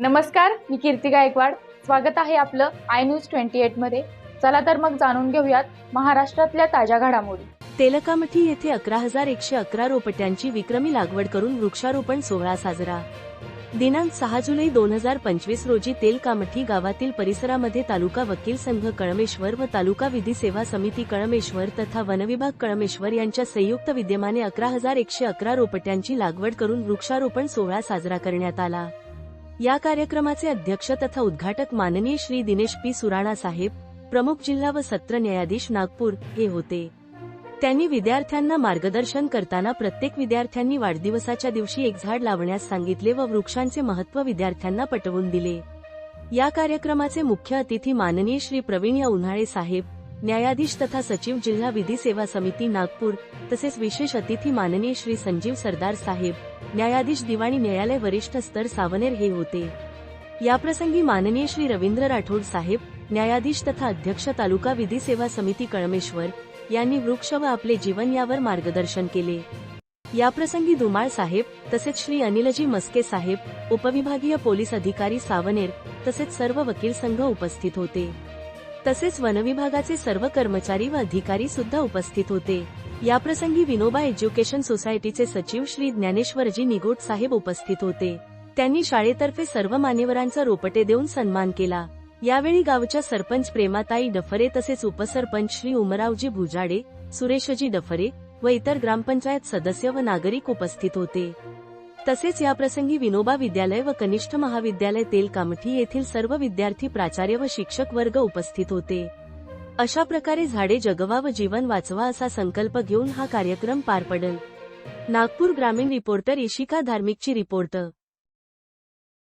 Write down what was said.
नमस्कार मी कीर्ती गायकवाड. स्वागत आहे आपलं आय न्यूज ट्वेंटी एटमध्ये. चला तर मग जाणून घेऊयात महाराष्ट्रातल्या ताज्या घडामोडी. तेलकामठी येथे अकरा हजार एकशे अकरा रोपट्यांची विक्रमी लागवड करून वृक्षारोपण सोहळा साजरा. दिनांक सहा जुलै दोन हजार पंचवीस रोजी तेलकामठी गावातील परिसरामध्ये तालुका वकील संघ कळमेश्वर व तालुका विधी सेवा समिती कळमेश्वर तथा वनविभाग कळमेश्वर यांच्या संयुक्त विद्यमाने अकरा हजार एकशे अकरा रोपट्यांची लागवड करून वृक्षारोपण सोहळा साजरा करण्यात आला. या कार्यक्रमाचे अध्यक्ष तथा उद्घाटक माननीय श्री दिनेश पी. सुराणा साहेब प्रमुख जिल्हा व सत्र न्यायाधीश नागपूर हे होते. त्यांनी विद्यार्थ्यांना मार्गदर्शन करताना प्रत्येक विद्यार्थ्यांनी वाढदिवसाच्या दिवशी एक झाड लावण्यास सांगितले व वृक्षांचे महत्त्व विद्यार्थ्यांना पटवून दिले. या कार्यक्रमाचे मुख्य अतिथी माननीय श्री प्रवीण या उन्हाळे साहेब न्यायाधीश तथा सचिव जिल्हा विधी सेवा समिती नागपूर तसेच विशेष अतिथी माननीय श्री संजीव सरदार साहेब न्यायाधीश दिवाणी न्यायालय वरिष्ठ स्तर सावनेर हे होते. याप्रसंगी माननीय श्री रवींद्र राठोड साहेब न्यायाधीश तथा अध्यक्ष तालुका विधी सेवा समिती कळमेश्वर यांनी वृक्ष व आपले जीवन यावर मार्गदर्शन केले. याप्रसंगी धुमाळ साहेब तसेच श्री अनिलजी मस्के साहेब उपविभागीय पोलीस अधिकारी सावनेर तसेच सर्व वकील संघ उपस्थित होते. तसेच वनविभागाचे सर्व कर्मचारी व अधिकारी सुद्धा उपस्थित होते. याप्रसंगी विनोबा एज्युकेशन सोसायटीचे सचिव श्री ज्ञानेश्वरजी निगोट साहेब उपस्थित होते. त्यांनी शाळेतर्फे सर्व मान्यवरांचा रोपटे देऊन सन्मान केला. यावेळी गावच्या सरपंच प्रेमाताई डफरे तसेच उपसरपंच श्री उमरावजी भुजाडे सुरेशजी डफरे व इतर ग्रामपंचायत सदस्य व नागरिक उपस्थित होते. तसेच याप्रसंगी विनोबा विद्यालय व कनिष्ठ महाविद्यालय तेलकामठी येथील सर्व विद्यार्थी प्राचार्य व शिक्षक वर्ग उपस्थित होते. अशा प्रकारे झाडे जगवा व जीवन वाचवा असा संकल्प घेऊन हा कार्यक्रम पार पडल. नागपूर ग्रामीण रिपोर्टर इशिका धार्मिकची रिपोर्टर